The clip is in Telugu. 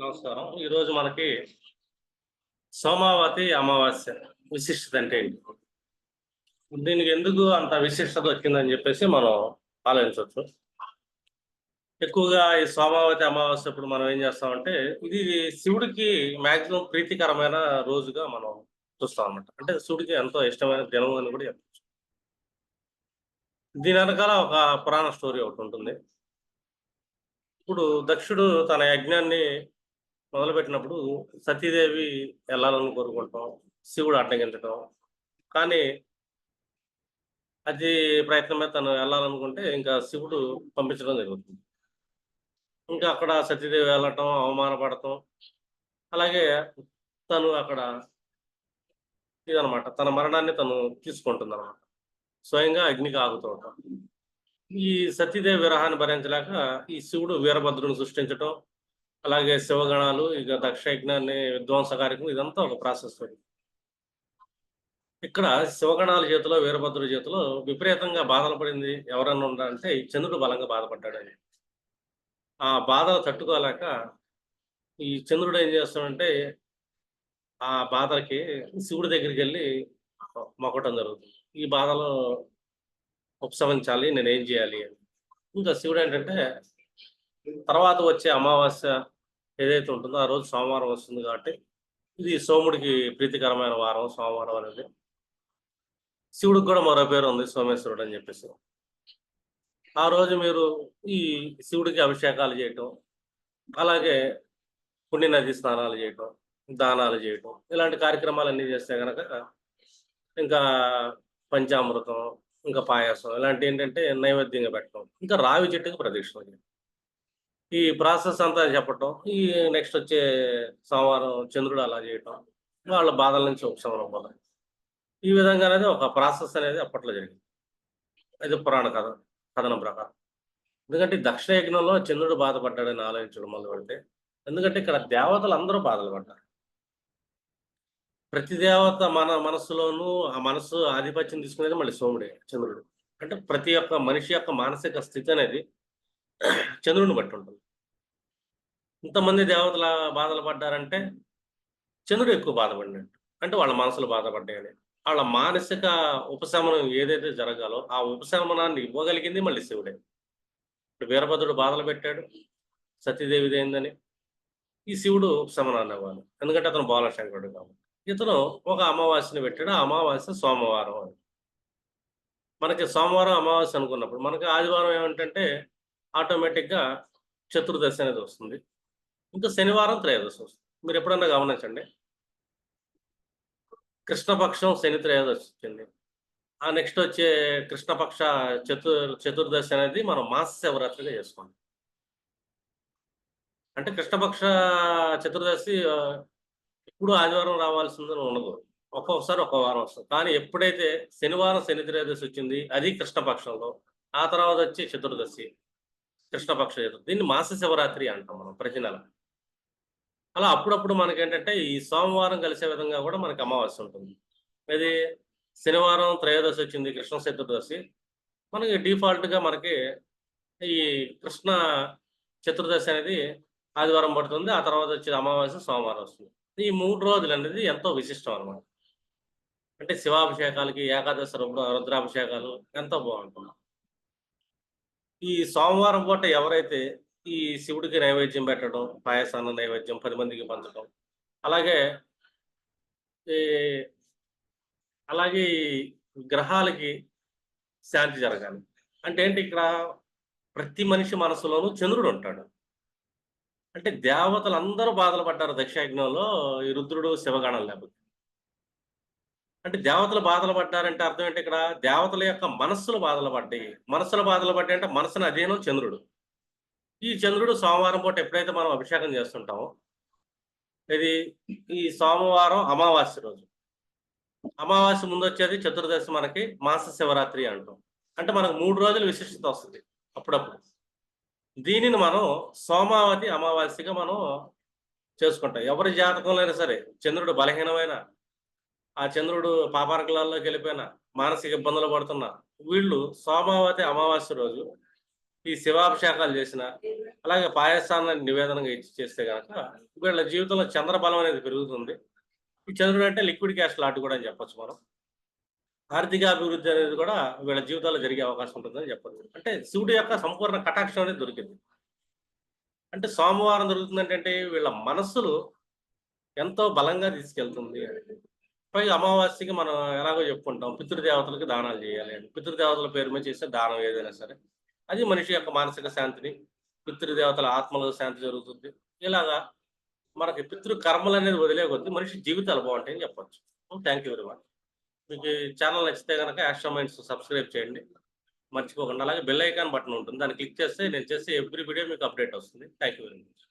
నమస్కారం. ఈరోజు మనకి సోమావతి అమావాస్య విశిష్టత అంటే ఏంటి? దీనికి ఎందుకు అంత విశిష్టత వచ్చిందని చెప్పేసి మనం ఆలోచించవచ్చు. ఎక్కువగా ఈ సోమావతి అమావాస్య ఇప్పుడు మనం ఏం చేస్తామంటే ఇది శివుడికి మ్యాక్సిమం ప్రీతికరమైన రోజుగా మనం చూస్తాం అనమాట అంటే శివుడికి ఎంతో ఇష్టమైన దినం అని కూడా చెప్పచ్చు. దీని వెనకాల ఒక పురాణ స్టోరీ ఒకటి ఉంటుంది. ఇప్పుడు దక్షుడు తన యజ్ఞాన్ని మొదలుపెట్టినప్పుడు సతీదేవి వెళ్ళాలని కోరుకుంటాం శివుడు అడ్డగించటం కానీ అది ప్రయత్నం మీద తను వెళ్ళాలనుకుంటే ఇంకా శివుడు పంపించడం జరుగుతుంది. ఇంకా అక్కడ సతీదేవి వెళ్ళటం అవమానపడటం. అలాగే తను అక్కడ ఇదనమాట తన మరణాన్ని తను తీసుకుంటుంది అనమాట స్వయంగా అగ్నికి ఆగుతుంటాం ఈ సతీదేవి విరహాన్ని భరించలేక ఈ శివుడు వీరభద్రుని సృష్టించటం అలాగే శివగణాలు ఇక దక్ష యజ్ఞాన్ని విధ్వంస కార్యక్రమం ఇదంతా ఒక ప్రాసెస్ ఇక్కడ శివగణాల చేతిలో వీరభద్రుడి చేతిలో విపరీతంగా బాధలు పడింది ఎవరన్నా ఉండాలంటే ఈ చంద్రుడు బలంగా బాధపడ్డాడని. ఆ బాధలు తట్టుకోలేక ఈ చంద్రుడు ఏం చేస్తాడంటే ఆ బాధలకి శివుడి దగ్గరికి వెళ్ళి మొక్కటం జరుగుతుంది. ఈ బాధలో ఉపశమించాలి నేను ఏం చేయాలి అని. ఇంకా శివుడు ఏంటంటే తర్వాత వచ్చే అమావాస్య ఏదైతే ఉంటుందో ఆ రోజు సోమవారం వస్తుంది కాబట్టి ఇది సోముడికి ప్రీతికరమైన వారం సోమవారం అనేది. శివుడికి కూడా మరో పేరు ఉంది సోమేశ్వరుడు అని చెప్పేసి. ఆ రోజు మీరు ఈ శివుడికి అభిషేకాలు చేయటం అలాగే పుణ్య నది స్నానాలు చేయటం దానాలు చేయటం ఇలాంటి కార్యక్రమాలు అన్నీ చేస్తే కనుక ఇంకా పంచామృతం ఇంకా పాయాసం ఇలాంటి ఏంటంటే నైవేద్యంగా పెట్టడం ఇంకా రావి చెట్టుకి ప్రదక్షిణ చేయడం ఈ ప్రాసెస్ అంతా చెప్పటం ఈ నెక్స్ట్ వచ్చే సోమవారం చంద్రుడు అలా చేయటం వాళ్ళ బాధల నుంచి ఉపశమనం పొందడం ఈ విధంగా అనేది ఒక ప్రాసెస్ అనేది అప్పట్లో జరిగింది. ఇది పురాణ కథ కథనం ప్రకారం. ఎందుకంటే దక్షిణ యజ్ఞంలో చంద్రుడు బాధపడ్డాడని ఆలోచించడం మొదలు పెడితే ఎందుకంటే ఇక్కడ దేవతలు అందరూ బాధలు పడ్డారు. ప్రతి దేవత మన మనస్సులోనూ ఆ మనస్సు ఆధిపత్యం తీసుకునేది మళ్ళీ సోముడే చంద్రుడు. అంటే ప్రతి ఒక్క మనిషి యొక్క మానసిక స్థితి అనేది చంద్రుడిని బట్టి ఉంటుంది. ఇంతమంది దేవతల బాధలు పడ్డారంటే చంద్రుడు ఎక్కువ బాధపడినట్టు. అంటే వాళ్ళ మనసులు బాధపడ్డాయని. వాళ్ళ మానసిక ఉపశమనం ఏదైతే జరగాలో ఆ ఉపశమనాన్ని ఇవ్వగలిగింది మళ్ళీ శివుడే. ఇప్పుడు వీరభద్రుడు బాధలు పెట్టాడు. సతీదేవిదేందని ఈ శివుడు ఉపశమనాన్ని ఇవ్వాలి. ఎందుకంటే అతను బాలశంకరుడు కాబట్టి. ఇతను ఒక అమావాస్యని పెట్టాడు. ఆ అమావాస్య సోమవారం అని. మనకి సోమవారం అమావాస్య అనుకున్నప్పుడు మనకి ఆదివారం ఏమిటంటే ఆటోమేటిక్గా చతుర్దశి అనేది వస్తుంది. ఇంకా శనివారం త్రయోదశి వస్తుంది. మీరు ఎప్పుడన్నా గమనించండి. కృష్ణపక్షం శని త్రయోదశి వచ్చింది ఆ నెక్స్ట్ వచ్చే కృష్ణపక్ష చతుర్ చతుర్దశి అనేది మనం మాస శివరాత్రిగా చేసుకోండి అంటే కృష్ణపక్ష చతుర్దశి ఇప్పుడు ఆదివారం రావాల్సిందని ఉండదు. ఒక్కొక్కసారి ఒక్కో వారం వస్తుంది. కానీ ఎప్పుడైతే శనివారం శని త్రయోదశి వచ్చింది అది కృష్ణపక్షంలో ఆ తర్వాత వచ్చి చతుర్దశి కృష్ణపక్ష చతుర్థి దీన్ని మాస శివరాత్రి అంటాం మనం ప్రతి నెల. అలా అప్పుడప్పుడు మనకేంటంటే ఈ సోమవారం కలిసే విధంగా కూడా మనకి అమావాస్య ఉంటుంది. ఇది శనివారం త్రయోదశి వచ్చింది కృష్ణ చతుర్దశి. మనకి డిఫాల్ట్గా మనకి ఈ కృష్ణ చతుర్దశి అనేది ఆదివారం పడుతుంది ఆ తర్వాత వచ్చేది అమావాస్య సోమవారం వస్తుంది. ఈ మూడు రోజులు అనేది ఎంతో విశిష్టం అనమాట అంటే శివాభిషేకాలకి ఏకాదశి రుద్ర- రుద్రాభిషేకాలు ఎంతో బాగుంటుంది. ఈ సోమవారం పూట ఎవరైతే ఈ శివుడికి నైవేద్యం పెట్టడం పాయసాన్న నైవేద్యం పది మందికి పంచడం. అలాగే ఈ అలాగే గ్రహాలకి శాంతి జరగాలి. అంటే ఏంటి ఇక్కడ ప్రతి మనిషి మనసులోనూ చంద్రుడు ఉంటాడు. అంటే దేవతలు అందరూ బాధలు పడ్డారు దక్షయజ్ఞంలో ఈ రుద్రుడు శివగణం లేకపోతే. అంటే దేవతలు బాధలు పడ్డారంటే అర్థం ఏంటి ఇక్కడ? దేవతల యొక్క మనస్సులు బాధలు పడ్డాయి. మనస్సుల బాధలు పడ్డాయి అంటే మనసును అధీనం చంద్రుడు. ఈ చంద్రుడు సోమవారం పూట ఎప్పుడైతే మనం అభిషేకం చేస్తుంటామో ఇది ఈ సోమవారం అమావాస్య రోజు. అమావాస్య ముందు వచ్చేది చతుర్దశి మనకి మాస శివరాత్రి అంటాం. అంటే మనకు మూడు రోజులు విశిష్టత వస్తుంది అప్పుడప్పుడు. దీనిని మనం సోమావతి అమావాస్యగా మనం చేసుకుంటాం. ఎవరి జాతకంలో అయినా సరే చంద్రుడు బలహీనమైన ఆ చంద్రుడు పాపార్కులాల్లోకి వెళ్ళిపోయిన మానసిక ఇబ్బందులు పడుతున్న వీళ్ళు సోమావతి అమావాస్య రోజు ఈ శివాభిషేకాలు చేసిన అలాగే పాయసాన్ని నివేదనగా ఇచ్చి చేస్తే కనుక వీళ్ళ జీవితంలో చంద్రబలం అనేది పెరుగుతుంది. ఈ చంద్రుడు అంటే లిక్విడ్ క్యాష్ లాట్ కూడా అని చెప్పొచ్చు మనం. ఆర్థిక అభివృద్ధి అనేది కూడా వీళ్ళ జీవితాల్లో జరిగే అవకాశం ఉంటుందని చెప్పొచ్చు. అంటే శివుడి యొక్క సంపూర్ణ కటాక్షం అనేది దొరికింది. అంటే సోమవారం దొరుకుతుందంటే వీళ్ళ మనస్సులు ఎంతో బలంగా తీసుకెళ్తుంది. పైగా అమావాస్యకి మనం ఎలాగో చెప్పుకుంటాం పితృదేవతలకు దానాలు చేయాలి అని. పితృదేవతల పేరు మీద చేస్తే దానం ఏదైనా సరే. అది మనిషి యొక్క మానసిక శాంతిని పితృదేవతల ఆత్మల శాంతి జరుగుతుంది. ఇలాగా మనకి పితృ కర్మలు అనేది వదిలే కొద్ది మనిషి జీవితాలు బాగుంటాయని చెప్పొచ్చు. థ్యాంక్ యూ వెరీ మచ్ మీకు ఛానల్ నచ్చితే కనుక యాక్షన్ మైండ్స్ సబ్స్క్రైబ్ చేయండి. మర్చిపోకుండా అలాగే బెల్ ఐకాన్ బటన్ ఉంటుంది. దాన్ని క్లిక్ చేస్తే నేను చేసే ఎవ్రీ వీడియో మీకు అప్డేట్ వస్తుంది. Thank you very much